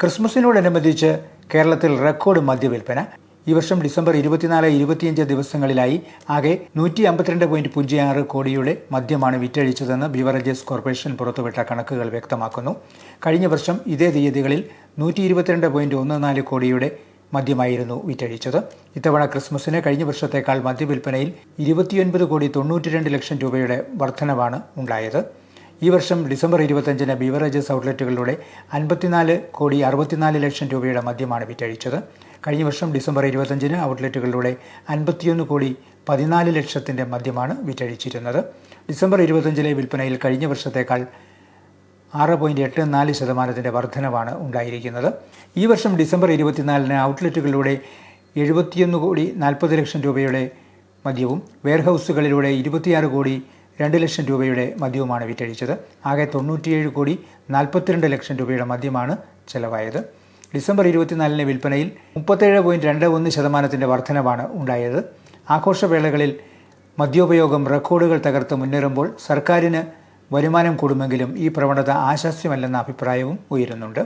ക്രിസ്മസിനോടനുബന്ധിച്ച് കേരളത്തിൽ റെക്കോർഡ് മദ്യവിൽപ്പന. ഈ വർഷം ഡിസംബർ ഇരുപത്തിനാല് ഇരുപത്തിയഞ്ച് ദിവസങ്ങളിലായി ആകെ നൂറ്റി അമ്പത്തിരണ്ട് പോയിന്റ് പൂജ്യം ആറ് കോടിയുടെ മദ്യമാണ് വിറ്റഴിച്ചതെന്ന് ബിവറേജസ് കോർപ്പറേഷൻ പുറത്തുവിട്ട കണക്കുകൾ വ്യക്തമാക്കുന്നു. കഴിഞ്ഞ വർഷം ഇതേ തീയതികളിൽ നൂറ്റി ഇരുപത്തിരണ്ട് പോയിന്റ് ഒന്ന് നാല് കോടിയുടെ മദ്യമായിരുന്നു വിറ്റഴിച്ചത്. ഇത്തവണ ക്രിസ്മസിന് കഴിഞ്ഞ വർഷത്തേക്കാൾ മദ്യവിൽപ്പനയിൽ ഇരുപത്തിയൊൻപത് കോടി തൊണ്ണൂറ്റിരണ്ട് ലക്ഷം രൂപയുടെ വർധനവാണ് ഉണ്ടായത്. ഈ വർഷം ഡിസംബർ ഇരുപത്തഞ്ചിന് ബീവറേജസ് ഔട്ട്ലെറ്റുകളിലൂടെ അൻപത്തിനാല് കോടി അറുപത്തിനാല് ലക്ഷം രൂപയുടെ മദ്യമാണ് വിറ്റഴിച്ചത്. കഴിഞ്ഞ വർഷം ഡിസംബർ ഇരുപത്തഞ്ചിന് ഔട്ട്ലെറ്റുകളിലൂടെ അൻപത്തിയൊന്ന് കോടി പതിനാല് ലക്ഷത്തിന്റെ മദ്യമാണ് വിറ്റഴിച്ചിരുന്നത്. ഡിസംബർ ഇരുപത്തഞ്ചിലെ വിൽപ്പനയിൽ കഴിഞ്ഞ വർഷത്തേക്കാൾ ആറ് പോയിന്റ് എട്ട് നാല് ശതമാനത്തിന്റെ വർധനവാണ് ഉണ്ടായിരിക്കുന്നത്. ഈ വർഷം ഡിസംബർ ഇരുപത്തിനാലിന് ഔട്ട്ലെറ്റുകളിലൂടെ എഴുപത്തിയൊന്ന് കോടി നാൽപ്പത് ലക്ഷം രൂപയുടെ മദ്യവും വെയർഹൗസുകളിലൂടെ ഇരുപത്തിയാറ് കോടി രണ്ട് ലക്ഷം രൂപയുടെ മദ്യവുമാണ് വിറ്റഴിച്ചത്. ആകെ തൊണ്ണൂറ്റിയേഴ് കോടി നാൽപ്പത്തിരണ്ട് ലക്ഷം രൂപയുടെ മദ്യമാണ് ചെലവായത്. ഡിസംബർ ഇരുപത്തിനാലിന് വിൽപ്പനയിൽ മുപ്പത്തേഴ് പോയിന്റ് രണ്ട് ഒന്ന് ശതമാനത്തിന്റെ വർധനവാണ് ഉണ്ടായത്. ആഘോഷവേളകളിൽ മദ്യോപയോഗം റെക്കോർഡുകൾ തകർത്ത് മുന്നേറുമ്പോൾ സർക്കാരിന് വരുമാനം കൂടുമെങ്കിലും ഈ പ്രവണത ആശാസ്യമല്ലെന്ന അഭിപ്രായവും ഉയരുന്നുണ്ട്.